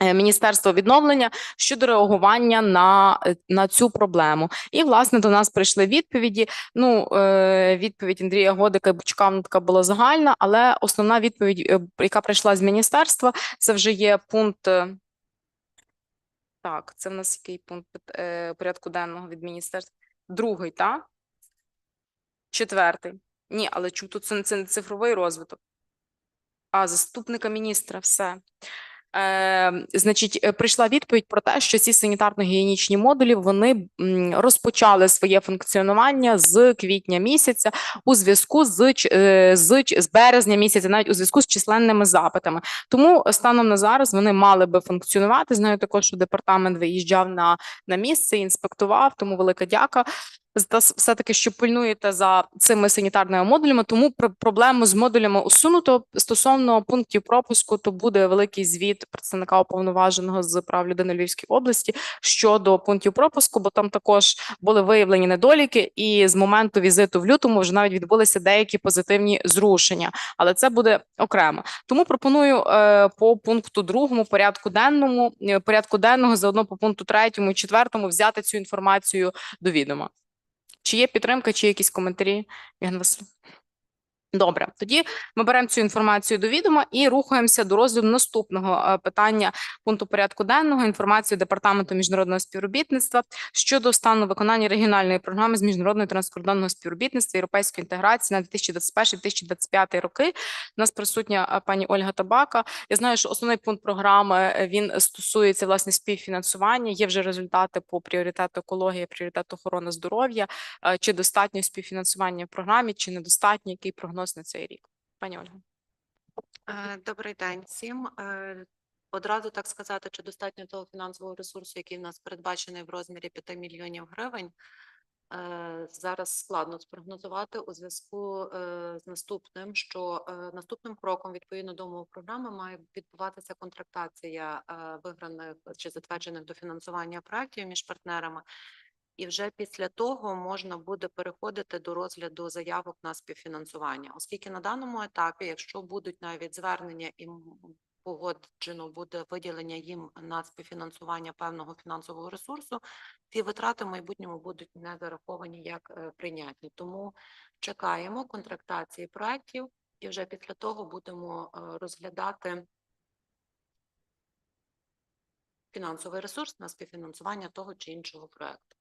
е, Міністерства відновлення щодо реагування на, е, на цю проблему. І власне до нас прийшли відповіді. Ну, е, відповідь Андрія Годика і Бучка була загальна, але основна відповідь, яка прийшла з міністерства, це вже є пункт. Так, це в нас який пункт порядку денного від міністерства? Другий, так? Четвертий. Ні, але чому тут це не цифровий розвиток? А, заступника міністра, все. Е, значить, прийшла відповідь про те, що ці санітарно-гігієнічні модулі вони розпочали своє функціонування з квітня місяця у зв'язку з, е, з, з березня місяця, навіть у зв'язку з численними запитами. Тому станом на зараз вони мали би функціонувати. Знаю також, що департамент виїжджав на, на місце, інспектував, тому велика дяка. Все таки, що пильнуєте за цими санітарними модулями, тому про проблему з модулями усунуто. Стосовно пунктів пропуску, то буде великий звіт представника уповноваженого з прав людини Львівської області щодо пунктів пропуску, бо там також були виявлені недоліки, і з моменту візиту в лютому вже навіть відбулися деякі позитивні зрушення, але це буде окремо. Тому пропоную е, по пункту другому порядку денному е, порядку денного заодно по пункту третьому і четвертому взяти цю інформацію до відома. Чи є підтримка, чи якісь коментарі, Євген? Добре, тоді ми беремо цю інформацію до відома і рухаємося до розгляду наступного е, питання пункту порядку денного інформацію департаменту міжнародного співробітництва щодо стану виконання регіональної програми з міжнародного транскордонного співробітництва європейської інтеграції на 2021-2025 роки. У нас присутня е, пані Ольга Табака. Я знаю, що основний пункт програми е, він стосується власне співфінансування. Є вже результати по пріоритету екологія, пріоритету охорони здоров'я. Чи достатньо співфінансування в програмі, чи недостатньо? Який прогноз на цей рік? Пані Ольга. Е, Добрий день всім. Е, Одразу так сказати, чи достатньо того фінансового ресурсу, який в нас передбачений в розмірі 5 мільйонів гривень. е, Зараз складно спрогнозувати у зв'язку з наступним, що наступним кроком відповідно до умов програми має відбуватися контрактація виграних чи затверджених до фінансування проектів між партнерами. І вже після того можна буде переходити до розгляду заявок на співфінансування, оскільки на даному етапі, якщо будуть навіть звернення і погоджено буде виділення їм на співфінансування певного фінансового ресурсу, ці витрати в майбутньому будуть не зараховані як е, прийнятні. Тому чекаємо контрактації проектів і вже після того будемо е, розглядати фінансовий ресурс на співфінансування того чи іншого проекту.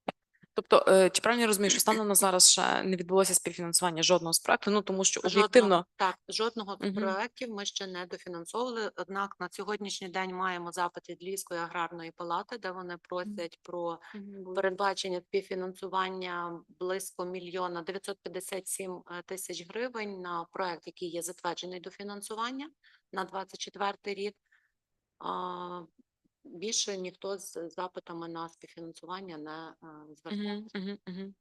Тобто, е, чи правильно я розумію, що станом на зараз ще не відбулося співфінансування жодного з проекту? Ну тому що Жодного, об'єктивно так, жодного з Мгм. проєктів ми ще не дофінансовували. Однак на сьогоднішній день маємо запит від Львівської аграрної палати, де вони просять про передбачення співфінансування близько мільйона 957 е, тисяч гривень на проект, який є затверджений до фінансування на 24 рік. Більше ніхто з запитами на співфінансування не е, звертається. Угу, угу, угу.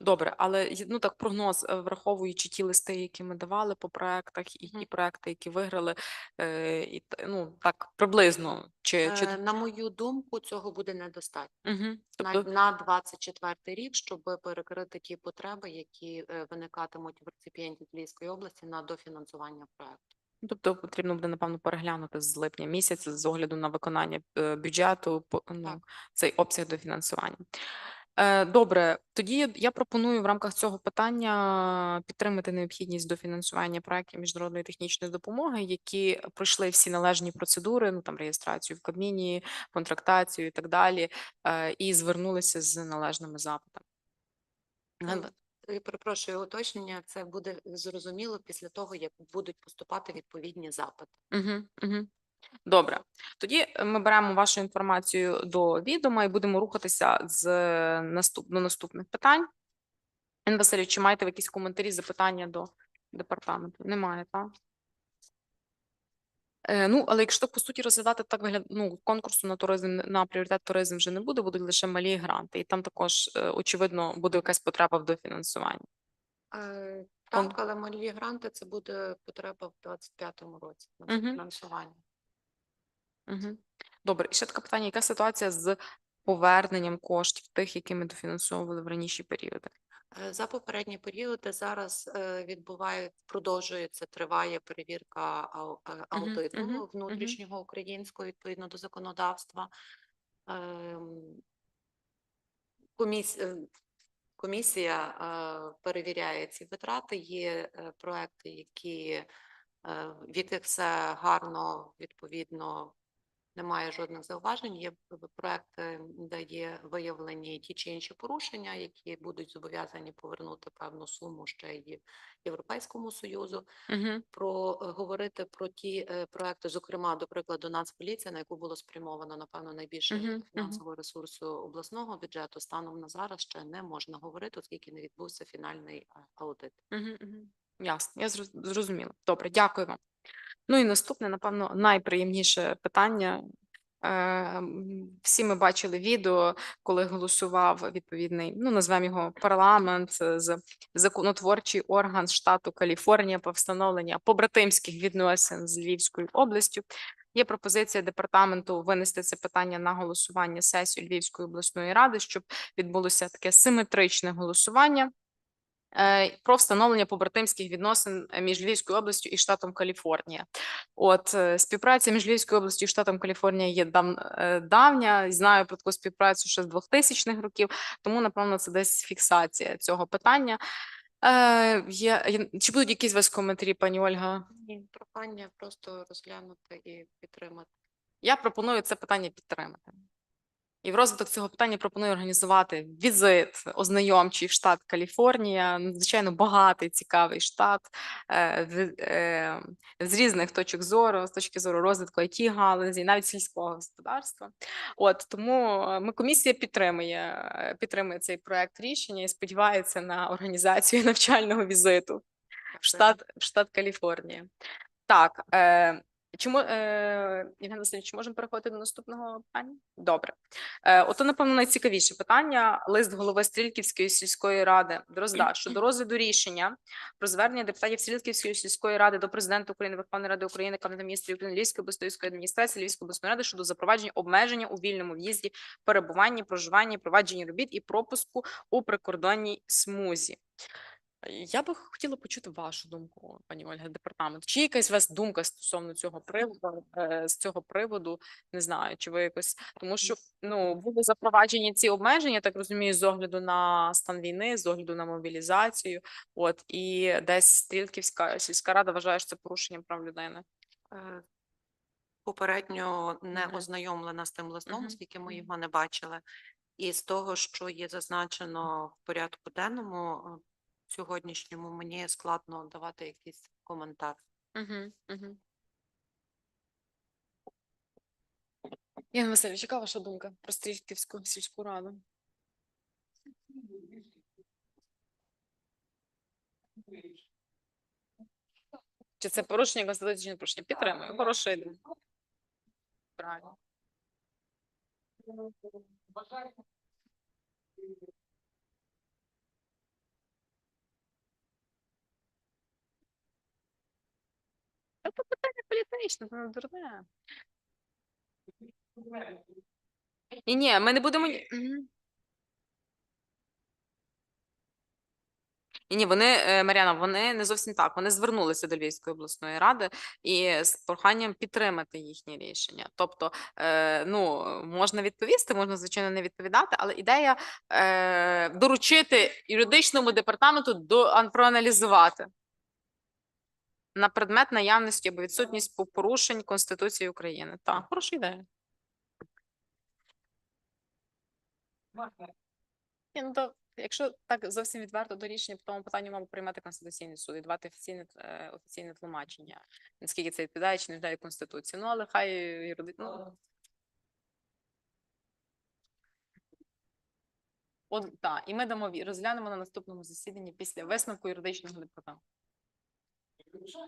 Добре, але ну так прогноз, е, враховуючи ті листи, які ми давали по проектах, і ті проекти, які виграли, е, і ну так приблизно чи, чи... На мою думку, цього буде недостатньо. Угу. на, Тобто, на 24 рік, щоб перекрити ті потреби, які виникатимуть в реципієнтів Львівської області на дофінансування проекту. Тобто потрібно буде напевно переглянути з липня місяця з огляду на виконання е, бюджету, ну, цей обсяг дофінансування. Е, Добре, тоді я пропоную в рамках цього питання підтримати необхідність дофінансування проектів міжнародної технічної допомоги, які пройшли всі належні процедури, ну там реєстрацію в Кабміні, контрактацію і так далі, е, і звернулися з належними запитами. Е, Перепрошую уточнення. Це буде зрозуміло після того, як будуть поступати відповідні запити. Угу, угу. Добре, тоді е, ми беремо вашу інформацію до відома і будемо рухатися з наступ... до наступних питань. Ін Васильович, чи маєте ви якісь коментарі, запитання до департаменту? Немає, так? Е, ну, але якщо по суті розглядати так вигляд, ну, конкурсу на туризм на пріоритет туризм вже не буде, будуть лише малі гранти, і там також е, очевидно буде якась потреба в дофінансуванні. Е, Так, але малі гранти це буде потреба в 25-му році на фінансування. Угу. Добре, і ще таке питання: яка ситуація з поверненням коштів тих, які ми дофінансовували в раніші періоди? Е, За попередні періоди зараз е, відбуває, продовжується, триває перевірка е, аудиту мгм, внутрішнього українського відповідно до законодавства. Ем, коміс- Комісія е, перевіряє ці витрати. Є проекти, які е, в яких все гарно, відповідно, немає жодних зауважень. Є п- проекти, де є виявлені ті чи інші порушення, які будуть зобов'язані повернути певну суму ще й Європейському Союзу. Угу. Про е, говорити про ті е, проекти, зокрема, до прикладу, Нацполіція, на яку було спрямовано напевно найбільше мгм. фінансового ресурсу обласного бюджету, станом на зараз ще не можна говорити, оскільки не відбувся фінальний е, аудит. Угу, угу. Ясно, я зрозуміла. Добре, дякую вам. Ну і наступне, напевно, найприємніше питання. Е, Всі ми бачили відео, коли голосував відповідний, ну назвемо його парламент, е, з законотворчий орган штату Каліфорнія по встановлення побратимських відносин з Львівською областю. Є пропозиція департаменту винести це питання на голосування сесію Львівської обласної ради, щоб відбулося таке симетричне голосування про встановлення побратимських відносин е, між Львівською областю і штатом Каліфорнія. От е, співпраця між Львівською областю і штатом Каліфорнія є дав, е, давня. Знаю про таку співпрацю ще з 2000-х років, тому напевно це десь фіксація цього питання. Е, є- чи будуть якісь у вас коментарі, пані Ольга? Ні, прохання просто розглянути і підтримати. Я пропоную це питання підтримати. І в розвиток цього питання пропоную організувати візит ознайомчий в штат Каліфорнія. Надзвичайно багатий, цікавий штат е, е, з різних точок зору, з точки зору розвитку it галузі, навіть сільського господарства. От тому е, ми комісія підтримує, підтримує цей проект рішення і сподівається на організацію навчального візиту в штат, в штат Каліфорнія. Так, е, чому, е, Євген Васильович, можемо переходити до наступного питання? Добре. Е, ото, напевно, найцікавіше питання. Лист голови Стрілківської сільської ради Дрозда щодо розгляду рішення про звернення депутатів Стрілківської сільської ради до президента України, Верховної Ради України, Кабінету міністрів України, Львівської обласної адміністрації, Львівської обласної ради щодо запровадження обмеження у вільному в'їзді, перебуванні, проживанні, провадженні робіт і пропуску у прикордонній смузі. Я би хотіла почути вашу думку, пані Ольга, департамент. Чи якась у вас думка стосовно цього приводу, е, з цього приводу? Не знаю, чи ви якось тому, що ну були запроваджені ці обмеження, так розумію, з огляду на стан війни, з огляду на мобілізацію. От і десь Стрілківська сільська рада вважає, що це порушення прав людини. Е, Попередньо не ознайомлена з тим листом, оскільки ми його не бачили. І з того, що є зазначено в порядку денному сьогоднішньому, мені складно давати якийсь коментар. Угу, угу. Яна Васильович, яка ваша думка про Стрілківську сільську раду? Чи це порушення Конституції, чи не порушення? Підтримую. Хороша ідея. Правильно. Це питання політичне, це не дурне. Ні, ні, ми не будемо. Мгм. Ні, вони, е, Мар'яна, вони не зовсім так. Вони звернулися до Львівської обласної ради і з проханням підтримати їхнє рішення. Тобто, е, ну, можна відповісти, можна, звичайно, не відповідати, але ідея е, доручити юридичному департаменту до ан- проаналізувати на предмет наявності або відсутність по- порушень Конституції України. Так, хороша ідея. Ну то, якщо так зовсім відверто до рішення по тому питанню мав приймати Конституційний суд і давати офіційне, е, офіційне тлумачення, наскільки це відповідає чи не відповідає Конституції. Ну, але хай юриди... ну, От, так, і ми дамо розглянемо на наступному засіданні після висновку юридичного департаменту. Що.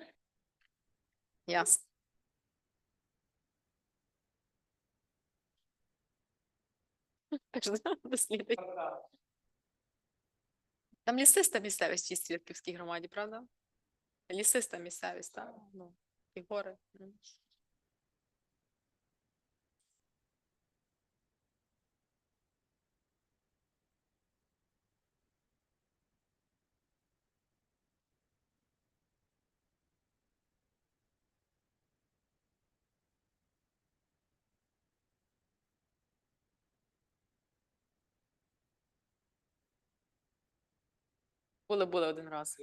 Там лісиста місцевість в цій громаді, правда? Лісиста місцевість, так? Ну, і гори. М. Були, були один раз.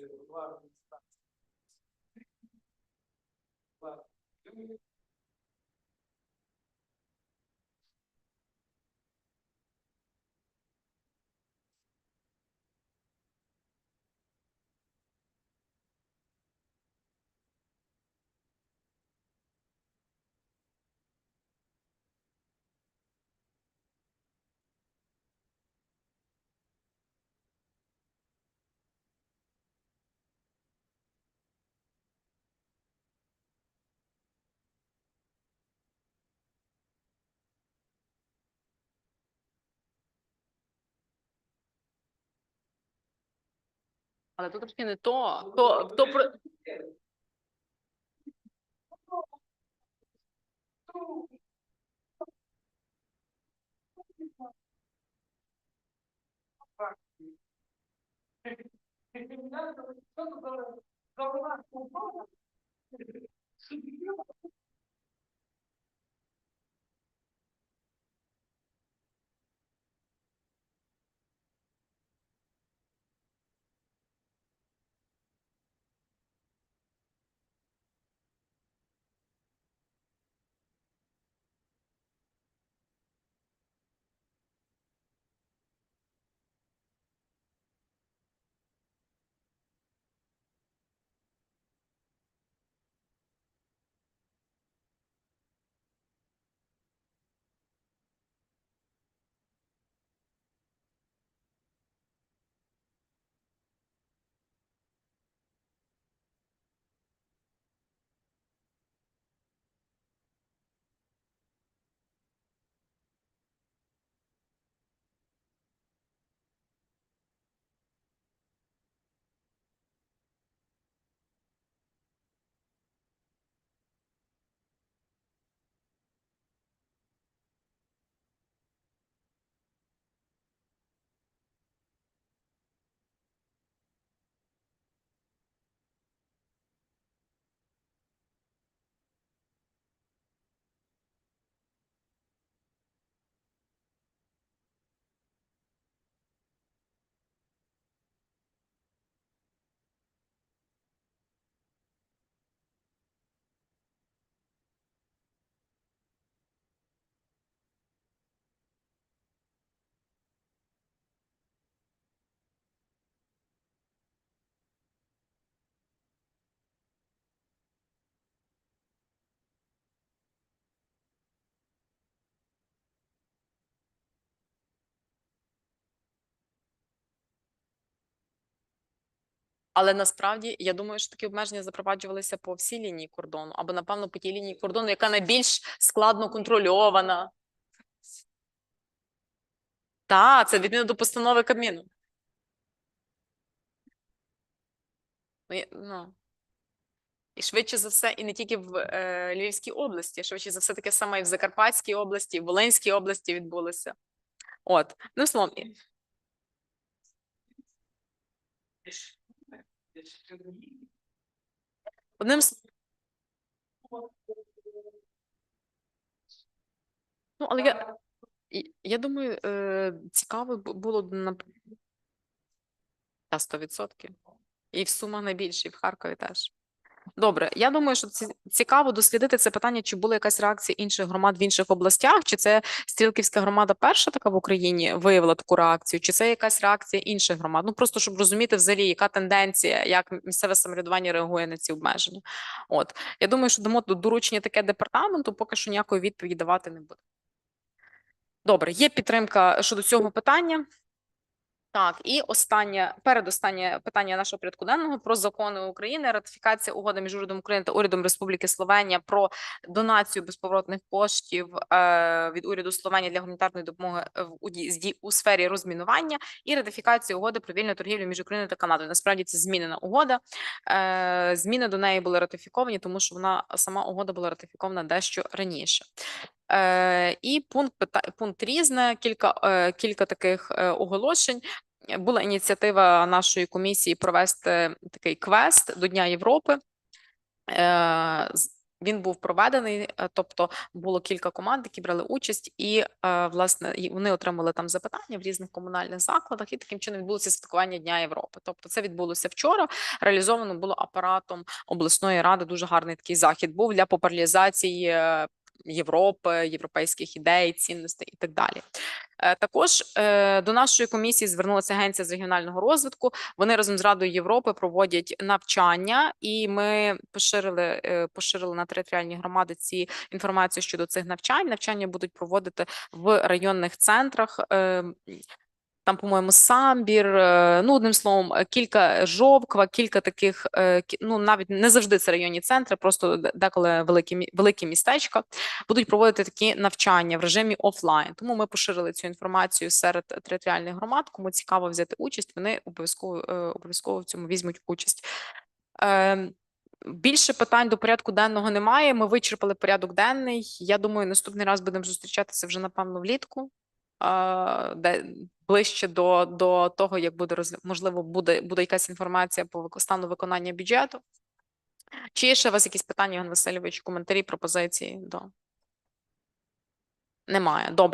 Але тут трошки не то. То, то про... Але насправді я думаю, що такі обмеження запроваджувалися по всій лінії кордону, або напевно по тій лінії кордону, яка найбільш складно контрольована. Так, це відповідно до постанови Кабміну. Ну, ну. І швидше за все, і не тільки в е, Львівській області, швидше за все, таке саме і в Закарпатській області, і в Волинській області відбулося. От, ну словом, одним з Ну, але я, я думаю, е, цікаво було на та 100%. І в Сумах найбільше, і в Харкові теж. Добре, я думаю, що ці- цікаво дослідити це питання, чи була якась реакція інших громад в інших областях, чи це Стрілківська громада перша така в Україні виявила таку реакцію, чи це якась реакція інших громад? Ну просто щоб розуміти взагалі, яка тенденція, як місцеве самоврядування реагує на ці обмеження. От я думаю, що дамо доручення таке департаменту, поки що ніякої відповіді давати не буде. Добре, є підтримка щодо цього питання. Так, і останнє, передостаннє питання нашого порядку денного про закони України, ратифікація угоди між урядом України та урядом Республіки Словенія про донацію безповоротних коштів е, від уряду Словенії для гуманітарної допомоги в у, ді- у сфері розмінування і ратифікація угоди про вільну торгівлю між Україною та Канадою. Насправді це змінена угода. Е, зміни до неї були ратифіковані, тому що вона сама угода була ратифікована дещо раніше. Е, і пункт пункт різне, кілька, е, кілька таких е, оголошень. Була ініціатива нашої комісії провести такий квест до Дня Європи. Він був проведений, тобто було кілька команд, які брали участь, і власне вони отримали там запитання в різних комунальних закладах, і таким чином відбулося святкування Дня Європи. Тобто, це відбулося вчора. Реалізовано було апаратом обласної ради. Дуже гарний такий захід був для популяризації Європи, європейських ідей, цінностей і так далі. Е, Також е, до нашої комісії звернулася агенція з регіонального розвитку. Вони разом з Радою Європи проводять навчання, і ми поширили, е, поширили на територіальні громади ці інформацію щодо цих навчань. Навчання будуть проводити в районних центрах. Там, по-моєму, самбір, е, ну одним словом, е, кілька жовква, кілька таких, е, ну навіть не завжди це районні центри, просто деколи великі великі містечка будуть проводити такі навчання в режимі офлайн. Тому ми поширили цю інформацію серед територіальних громад. Кому цікаво взяти участь, вони обов'язково обов'язково в цьому візьмуть участь. Е, Більше питань до порядку денного немає. Ми вичерпали порядок денний. Я думаю, наступний раз будемо зустрічатися вже напевно влітку, де ближче до, до того, як буде роз... можливо, буде, буде якась інформація по стану виконання бюджету. Чи є ще у вас якісь питання, Іван Васильович, коментарі, пропозиції до? Немає. Добре.